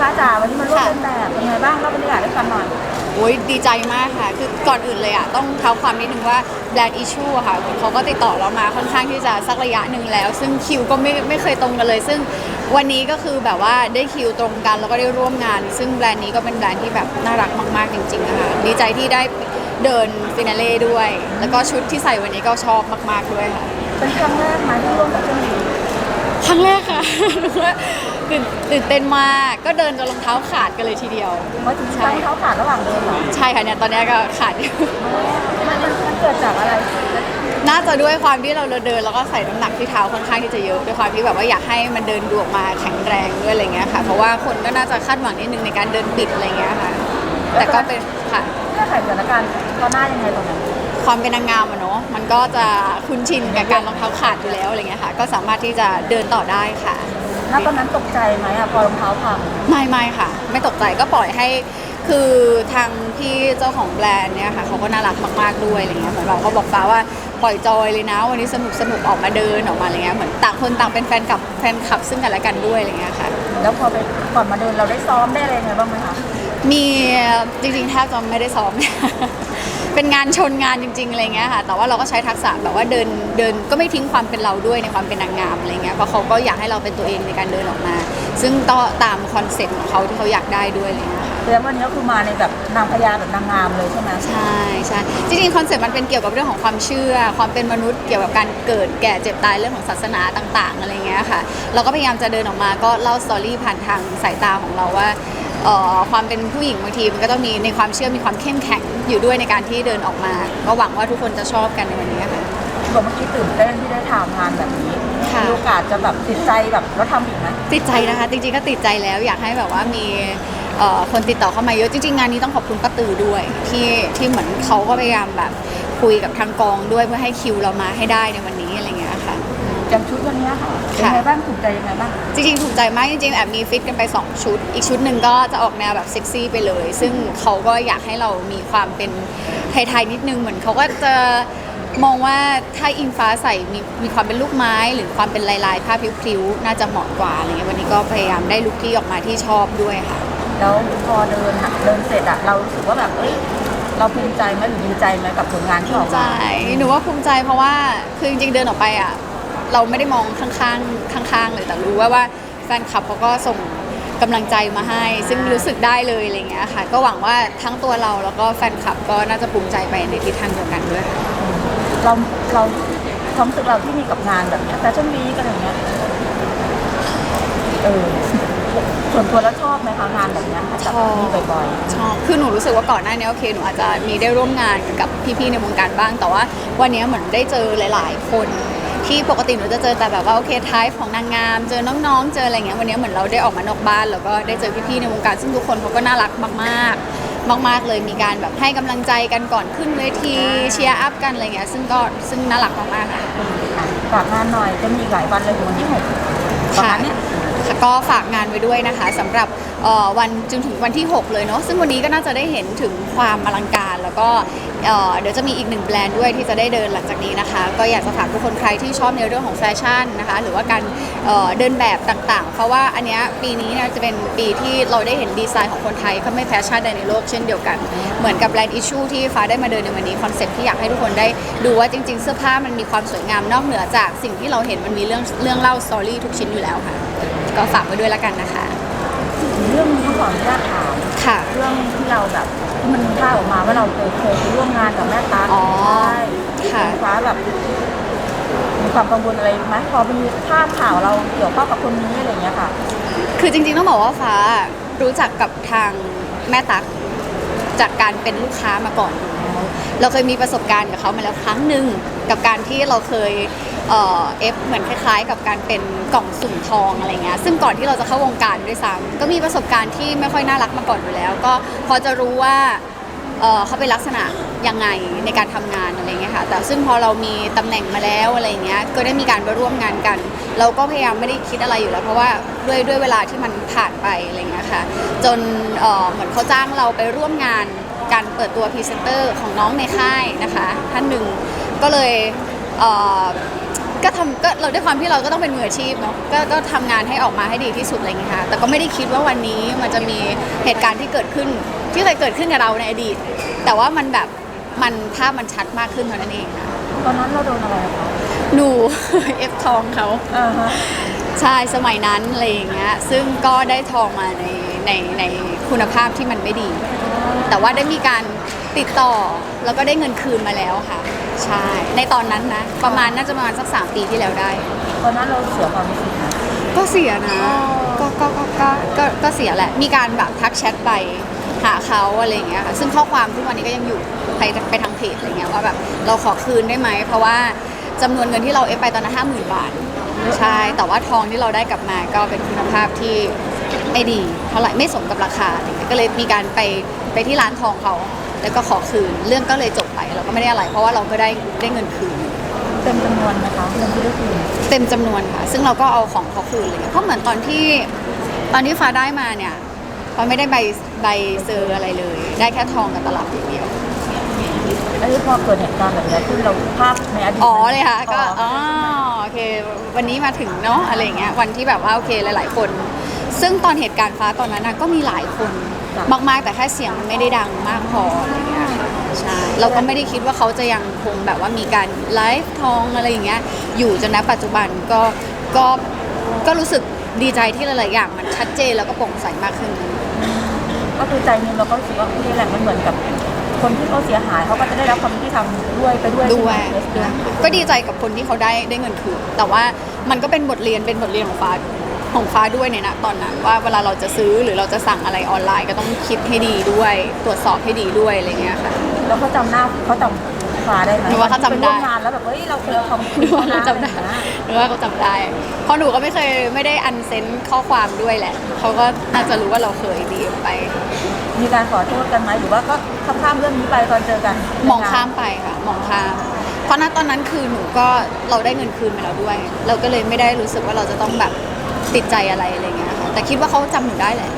ฟ้าจ๋าวันนี้มาร่วมเดินแบบเป็นไงบ้างเล่าบรรยากาศให้ฟังหน่อย โอ้ยดีใจมากค่ะ คือก่อนอื่นเลยอะ ต้องเท้าความนิดนึงว่า Black Issue อะค่ะเขาก็ติดต่อเรามาค่อนข้างที่จะสักระยะหนึ่งแล้ว ซึ่งคิวก็ไม่ไม่เคยตรงกันเลย ซึ่งวันนี้ก็คือแบบว่าได้คิวตรงกันแล้วก็ได้ร่วมงาน ซึ่งแบรนด์นี้ก็เป็นแบรนด์ที่แบบน่ารักมาก ๆ จริงๆนะคะดีใจที่ได้เดินฟินาเล่ด้วย แล้วก็ชุดที่ใส่วันนี้ก็ชอบมาก ๆ ด้วยค่ะ เป็นครั้งแรกไหมาที่ร่วมกับเจ้าหญิง ว่าถึงตั้งเท้าขาดระหว่างเดินเหรอใช่ค่ะเนี่ยตอนนี้ก็ขาดอยู่ มันมันมันเกิดจากอะไรน่าจะด้วยความที่เราเดินแล้วก็ใส่น้ำหนักที่เท้าค่อนข้างที่จะเยอะด้วยความที่แบบว่าอยากให้มันเดินดูออกมาแข็งแรงด้วยอะไรเงี้ยค่ะ เพราะว่าคนก็น่าจะคาดหวังนิดนึงในการเดินปิดอะไรเงี้ยค่ะ แต่ก็เป็นค่ะ แก้ไขสถานการณ์ตอนหน้ายังไงตอนนั้นความเป็นนางงามอะเนาะมันก็จะคุ้นชินกับการรองเท้าขาดอยู่แล้วอะไรเงี้ยค่ะ ก็สามารถที่จะเดินต่อได้ค่ะ ณตอนนั้นตกใจไหมอะพอรองเท้าพังไม่ไม่ค่ะ ไม่ตกใจก็ปล่อยให้คือทางพี่เจ้าของแบรนด์เนี่ยค่ะเขาก็น่ารักมากๆด้วยอะไรเงี้ยเหมือนเราก็บอกฟ้าว่าปล่อยจอยเลยนะ วันนี้สนุกสนุกออกมาเดินออกมาอะไรเงี้ยเหมือนต่างคนต่างเป็นแฟนกับแฟนคลับซึ่งกันและกันด้วยอะไรเงี้ยค่ะ แล้วพอไปก่อนมาเดินเราได้ซ้อมได้อะไรยังไงบ้างไหมคะมีจริงๆแทบจะไม่ได้ซ้อม เป็นงานชนงานจริงๆอะไรเงี้ยค่ะ แต่ว่าเราก็ใช้ทักษะแบบว่าเดินเดินก็ไม่ทิ้งความเป็นเราด้วยในความเป็นนางงามอะไรเงี้ยเพราะเขาก็อยากให้เราเป็นตัวเองในการเดินออกมา ซึ่งก็ตามคอนเซ็ปต์ของเขาที่เขาอยากได้ด้วยอะไรเงี้ยค่ะแสดงว่าวันนี้ก็คือมาในแบบนางพญาแบบนางงามเลยใช่ไหมใช่ใช่จริงๆคอนเซ็ปต์มันเป็นเกี่ยวกับเรื่องของความเชื่อ ความเป็นมนุษย์เกี่ยวกับการเกิดแก่เจ็บตายเรื่องของศาสนาต่าง ๆอะไรเงี้ยค่ะ เราก็พยายามจะเดินออกมาก็เล่าสตอรี่ผ่านทางสายตาของเราว่า เอ่อความเป็นผู้หญิงบางทีมันก็ต้องมีในความเชื่อมีความเข้มแข็งอยู่ด้วยในการที่เดินออกมา ก็หวังว่าทุกคนจะชอบกันในวันนี้ค่ะบอกเมื่อกี้ตื่นเต้นที่ได้ทำงานแบบนี้ค่ะ มีโอกาสจะแบบติดใจแบบแล้วทำอีกไหมติดใจนะคะ จริงๆก็ติดใจแล้วอยากให้แบบว่ามีเอ่อคนติดต่อเข้ามาเยอะจริงๆ งานนี้ต้องขอบคุณป้าตือด้วย ที่ที่เหมือนเขาก็พยายามแบบคุยกับทางกองด้วยเพื่อให้คิวเรามาให้ได้ในวันนี้ อย่างชุดวันนี้ค่ะเป็นค่ะไงบ้างถูกใจยังไงบ้างจริงๆ ถูกใจมากจริงๆแอบมีฟิตกันไป 2 ชุด อีกชุดหนึ่งก็จะออกแนวแบบเซ็กซี่ไปเลย ซึ่งเขาก็อยากให้เรามีความเป็นไทยๆนิดนึงเหมือนเขาก็จะมองว่าถ้าอิงฟ้าใส่มีมีความเป็นลูกไม้ หรือความเป็นลายๆผ้าพริ้วๆน่าจะเหมาะกว่าอะไรเงี้ยวันนี้ก็พยายามได้ลุคที่ออกมาที่ชอบด้วยค่ะ แล้วพอเดินอะเดินเสร็จอะเรารู้สึกว่าแบบเอ้ยเราภูมิใจไหมหรือดีใจไหมกับผลงานที่ออกใจมาหนูว่าภูมิใจเพราะว่าคือจริงๆเดินออกไปอะ เราไม่ได้มองข้างๆข้างๆเลยแต่รู้ว่าว่าแฟนคลับเขาก็ส่งกำลังใจมาให้ ซึ่งรู้สึกได้เลยอะไรเงี้ยค่ะ ก็หวังว่าทั้งตัวเราแล้วก็แฟนคลับก็น่าจะภูมิใจไปในทิศทางเดียวกันด้วยค่ะเราเราความรู้สึกเราที่มีกับงานแบบแฟชั่นวีกันอย่างเงี้ยเออส่วนตัวแล้วชอบไหมคะงานแบบเนี้ยถ้าจัดแบบนี้บ่อยชอบคือหนูรู้สึกว่าก่อนหน้านี้โอเคหนูอาจจะมีได้ร่วมงานกับพี่ๆในวงการบ้าง แต่ว่าวันนี้เหมือนได้เจอหลาย ๆ คน ที่ปกติหนูจะเจอแต่แบบว่าโอเคทายของนางงามเจอน้องๆ เจออะไรเงี้ยวันนี้เหมือนเราได้ออกมานอกบ้านแล้วก็ได้เจอพี่ๆในวงการซึ่งทุกคนเขาก็น่ารักมากๆ มาก ๆเลยมีการแบบให้กำลังใจกันก่อนขึ้นเวทีเชียร์อัพกันอะไรเงี้ยซึ่งก็ซึ่งน่ารักมากๆค่ะๆฝากงานหน่อยจะมีอีกหลายวันเลยถึงวันที่หกประมาณเนี้ย ค่ะก็ฝากงานไว้ด้วยนะคะสำหรับวันจนถึงวันที่ 6 เลยเนาะซึ่งวันนี้ก็น่าจะได้เห็นถึงความอลังการ แล้วก็เดี๋ยวจะมีอีกหนึ่งแบรนด์ด้วยที่จะได้เดินหลังจากนี้นะคะ ก็อยากจะฝากทุกคนใครที่ชอบในเรื่องของแฟชั่นนะคะ หรือว่าการเดินแบบต่างๆ เพราะว่าอันนี้ปีนี้นี่ยจะเป็นปีที่เราได้เห็นดีไซน์ของคนไทยเขาไม่แพ้ชาติใดในโลกเช่นเดียวกัน เหมือนกับแบรนด์อิชชูที่ฟ้าได้มาเดินในวันนี้คอนเซ็ปที่อยากให้ทุกคนได้ดูว่าจริง ๆ เสื้อผ้ามันมีความสวยงามนอกเหนือจากสิ่งที่เราเห็นมันมีเรื่องเรื่องเล่าสตอรี่ทุกชิ้นอยู่แล้วค่ะ ก็ฝากไว้ด้วยแล้วกันนะคะ เรื่องนี้ขออนุญาตถามค่ะ เรื่องที่เราแบบที่มันมีข่าวออกมาว่าเราเคยเคยไปร่วมงานกับแม่ตาอ๋อใช่ค่ะณฟ้าแบบมีความกังวลอะไรไหมพอมีภาพข่าวเราเกี่ยวข้องกับคนนี้อะไรอย่างเงี้ยค่ะ คือจริงๆต้องบอกว่าฟ้ารู้จักกับทางแม่ตั๊กจากการเป็นลูกค้ามาก่อนอยู่แล้วเราเคยมีประสบการณ์กับเขามาแล้วครั้งหนึ่งกับการที่เราเคย เอ่อเอฟเหมือนคล้ายๆ กับการเป็นกล่องสุ่มทองอะไรเงี้ยซึ่งก่อนที่เราจะเข้าวงการด้วยซ้ำก็มีประสบการณ์ที่ไม่ค่อยน่ารักมาก่อนอยู่แล้ว ก็พอจะรู้ว่าเอ่อเขาเป็นลักษณะยังไงในการทำงานอะไรเงี้ยค่ะแต่ซึ่งพอเรามีตำแหน่งมาแล้วอะไรเงี้ยก็ได้มีการไปร่วมงานกัน เราก็พยายามไม่ได้คิดอะไรอยู่แล้ว เพราะว่าด้วยด้วยเวลาที่มันผ่านไปอะไรเงี้ยค่ะจนเอ่อเหมือนเขาจ้างเราไปร่วมงานการเปิดตัวพรีเซนเตอร์ของน้องในค่ายนะคะท่านหนึ่งก็เลยเอ่อ ก็ทำก็เราด้วยความที่เราก็ต้องเป็นมืออาชีพเนาะก็ก็ทำงานให้ออกมาให้ดีที่สุดอะไรอย่างเงี้ยค่ะแต่ก็ไม่ได้คิดว่าวันนี้มันจะมีเหตุการณ์ที่เกิดขึ้นที่เคยเกิดขึ้นกับเราในอดีต แต่ว่ามันแบบมันภาพมันชัดมากขึ้นเท่านั้นเองค่ะตอนนั้นเราโดนอะไรอะคะหนู เอฟทองเขา อ่าฮะใช่สมัยนั้นอะไรอย่างเงี้ยซึ่งก็ได้ทองมาในในในคุณภาพที่มันไม่ดี แต่ว่าได้มีการติดต่อแล้วก็ได้เงินคืนมาแล้วค่ะ ใช่ ในตอนนั้นนะ ประมาณน่าจะประมาณสักสามปีที่แล้วได้ ตอนนั้นเราเสียความรู้สึกนะก็เสียนะอ๋อก็ก็ก็ก็ก็ก็เสียแหละ มีการแบบทักแชทไปหาเขาอะไรอย่างเงี้ยค่ะซึ่งข้อความทุกวันนี้ก็ยังอยู่ไปไปทางเพจอะไรเงี้ยว่าแบบเราขอคืนได้ไหม เพราะว่าจำนวนเงินที่เราเอฟไปตอนนั้นห้าหมื่นบาท ใช่ แต่ว่าทองที่เราได้กลับมาก็เป็นคุณภาพที่ไม่ดีเท่าไหร่ไม่สมกับราคาอะไรเงี้ยก็เลยมีการไปไปที่ร้านทองเขา แล้วก็ขอคืนเรื่องก็เลยจบไปเราก็ไม่ได้อะไร เพราะว่าเราก็ได้ได้เงินคืน เต็มจำนวนนะคะเงินที่ได้คืนเต็มจำนวนค่ะ ซึ่งเราก็เอาของเขาคืนเลยเพราะเหมือนตอนที่ตอนที่ฟ้าได้มาเนี่ยฟ้าไม่ได้ใบใบเซอร์อะไรเลย ได้แค่ทองกับตลับอย่างเดียวแล้วพอเกิดเหตุการณ์แบบนี้ขึ้นเราภาพในอดีตอ๋อเลยค่ะก็อ๋อ๋ออโอเค วันนี้มาถึงเนาะอะไรอย่างเงี้ยวันที่แบบว่าโอเคหลาย ๆ คน ซึ่งตอนเหตุการณ์ฟ้าตอนนั้นน่ะก็มีหลายคน มากๆ แต่แค่เสียงมันไม่ได้ดังมากพออะไรอย่างเงี้ยค่ะใช่เราก็ไม่ได้คิดว่าเขาจะยังคงแบบว่ามีการไลฟ์ทองอะไรอย่างเงี้ยอยู่จนณปัจจุบันก็ก็ก็รู้สึกดีใจที่หลายๆอย่างมันชัดเจนแล้วก็โปร่งใสมากขึ้น ก็คือใจหนึงเราก็รู้สึกว่านี่แหละมันเหมือนกับ คนที่เขาเสียหายเขาก็จะได้รับความยุติธรรมด้วยไปด้วยด้วยใช่ไหมด้วยก็ดีใจกับคนที่เขาได้ได้เงินคืนแต่ว่ามันก็เป็นบทเรียนเป็นบทเรียนของฟ้า ของฟ้าด้วยในนะตอนนั้นว่าเวลาเราจะซื้อหรือเราจะสั่งอะไรออนไลน์ก็ต้องคิดให้ดีด้วย ตรวจสอบให้ดีด้วยอะไรเงี้ยค่ะ แล้วเขาจำหน้าเขาจำฟ้าได้ไหมหนูว่าเขาจำได้ปร่วมงานแล้วแบบเฮ้ยเราเคยเอาคำคืหนรือว่าเขาเขานะจำได้อะไรอย่างเงี้ยหรือว่าเขาจำได้เพราะหนูก็ไม่เคยไม่ได้อันเซนข้อความด้วยแหละเขาก็น่าจะรู้ว่าเราเคยดีไป มีการขอโทษกันไหมหรือว่าก็ข้ามเรื่องนี้ไปตอนเจอกันมองข้ามไปค่ะมองข้ามเพราะณตอนนั้นคือหนูก็เราได้เงินคืนมาแล้วด้วย เราก็เลยไม่ได้รู้สึกว่าเราจะต้องแบบ ติดใจอะไรอะไรเงี้ยค่ะแต่คิดว่าเขาจำหนูได้แหละ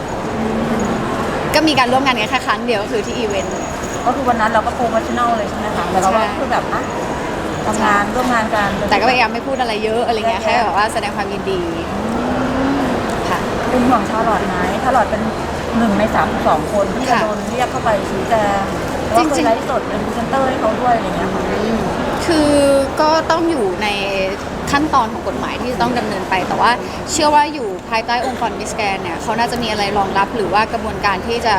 ก็มีการร่วมงานกันแค่ครั้งเดียวก็คือที่อีเวนต์ ก็คือวันนั้นเราก็โปรโมชั่นอลเลยใช่ไหมคะแต่เราก็ใช่ คือแบบอะทำงานร่วมงานกันแต่ก็พยายามไม่พูดอะไรเยอะอะไรเงี้ยแค่แบบว่าแสดงความยินดีค่ะ เป็นห่วงชาลอดไหมชาลอดเป็นหนึ่งในสามสองคนที่จะค่ะโดนเรียกเข้าไปชี้แจงแล้วก็จริงๆเคยไลฟ์สดเป็นพรีเซนเตอร์ให้เขาด้วยอะไรอย่างเงี้ยค่ะคือก็ต้องอยู่ใน ขั้นตอนของกฎหมายที่จะต้องดำเนินไป แต่ว่าเชื่อว่าอยู่ภายใต้องค์กรมิสแกนเนี่ยเขาน่าจะมีอะไรรองรับหรือว่ากระบวนการที่จะ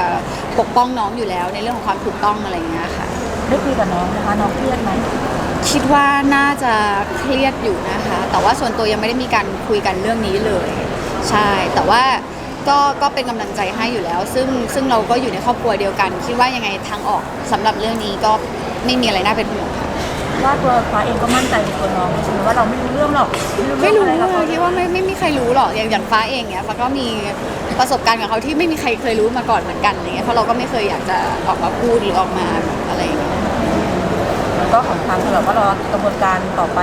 ปกป้องน้องอยู่แล้ว ในเรื่องของความถูกต้องอะไรอย่างเงี้ยค่ะได้คุยกับน้องนะคะน้องเครียดไหมคิดว่าน่าจะเครียดอยู่นะคะ แต่ว่าส่วนตัวยังไม่ได้มีการคุยกันเรื่องนี้เลย ใช่ แต่ว่าก็ก็เป็นกำลังใจให้อยู่แล้ว ซึ่งซึ่งเราก็อยู่ในครอบครัวเดียวกัน คิดว่ายังไงทางออกสำหรับเรื่องนี้ก็ไม่มีอะไรน่าเป็นห่วงค่ะ ว่าตัวฟ้าเองก็มั่นใจในตัวน้องใช่ไหมว่าเราไม่รู้เรื่องหรอกไม่รู้เองอะเลไรยคิดว่าไม่ไม่มีใครรู้หรอกอย่างอย่างฟ้าเองเนี่ยฟ้าก็มีประสบการณ์กับเขาที่ไม่มีใครเคยรู้มาก่อนเหมือนกันอะไรเงี้ยเพราะเราก็ไม่เคยอยากจะออกมาพูดหรือออกมาอะไรอย่างเงี้ยก็ของทางคือแบบว่ารอกระบวนการต่อไป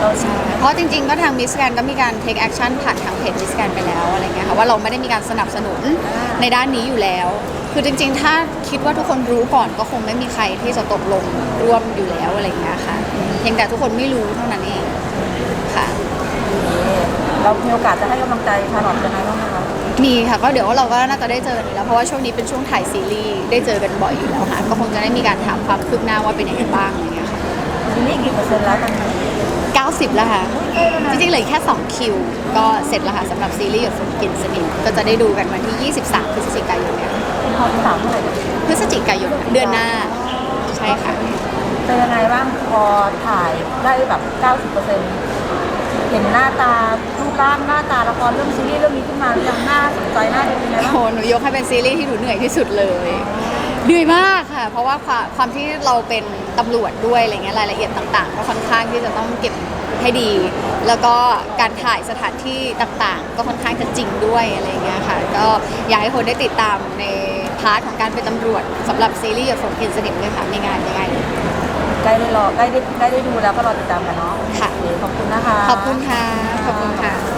เราใช่เพราะจริงๆก็ทางมิสแกนก็มีการ take action ผ่านทางเพจมิสแกนไปแล้วอะไรเงี้ยค่ะว่าเราไม่ได้มีการสนับสนุนในด้านนี้อยู่แล้ว คือจริง ๆ ถ้าคิดว่าทุกคนรู้ก่อนก็คงไม่มีใครที่จะตกลงร่วมอยู่แล้วอะไรเงี้ยค่ะเพียงแต่ทุกคนไม่รู้เท่านั้นเองค่ะ เรามีโอกาสจะให้กำลังใจชาลอตยังไงบ้างนะคะมีค่ะก็เดี๋ยวเราก็น่าจะได้เจอกันอยู่แล้วเพราะว่าช่วงนี้เป็นช่วงถ่ายซีรีส์ได้เจอกันบ่อยอยู่แล้วค่ะก็คงจะได้มีการถามความคืบหน้าว่าเป็นยังไงบ้างอะไรเงี้ยค่ะ ซีรีส์กี่เปอร์เซ็นต์แล้วตอนนี้90 แล้วค่ะ จริงๆเหลืออกแค่ 2 คิว ก็เสร็จแล้วค่ะสำหรับซีรีส์หยดฝนกินสนิทก็จะได้ดูกันวันที่ 23 พฤศจิกายนเนี่ยเป็นพอที่สามเท่าไหร่พฤศจิกายนเดือนหน้า ใช่ค่ะเป็นยังไงบ้างพอถ่ายได้แบบเก้าสิบเปอร์เซ็นต์เห็นหน้าตารูปร่างหน้าตาละครเรื่องซีรีส์เรื่องนี้ขึ้นมาหรือยังน่าสนใจน่าดูยังไงโอ้บ้างโหหนูยกให้เป็นซีรีส์ที่หนูเหนื่อยที่สุดเลยเหนื่อยมากค่ะ เพราะว่าความความที่เราเป็น ตำรวจด้วยอะไรเงี้ยรายละเอียดต่างๆ ก็ค่อนข้างที่จะต้องเก็บให้ดี แล้วก็การถ่ายสถานที่ต่างๆ ก็ค่อนข้างจะจริงด้วยอะไรเงี้ยค่ะก็อยากให้คนได้ติดตามในพาร์ทของการเป็นตำรวจสำหรับซีรีส์หยดฝนกินสนิทด้วยค่ะไม่ง่ายไม่ง่ายเลยใกล้ได้รอใกล้ได้ใกล้ได้ดูแล้วก็รอติดตามกันเนาะค่ะโอเคขอบคุณนะคะ ขอบคุณค่ะขอบคุณค่ะ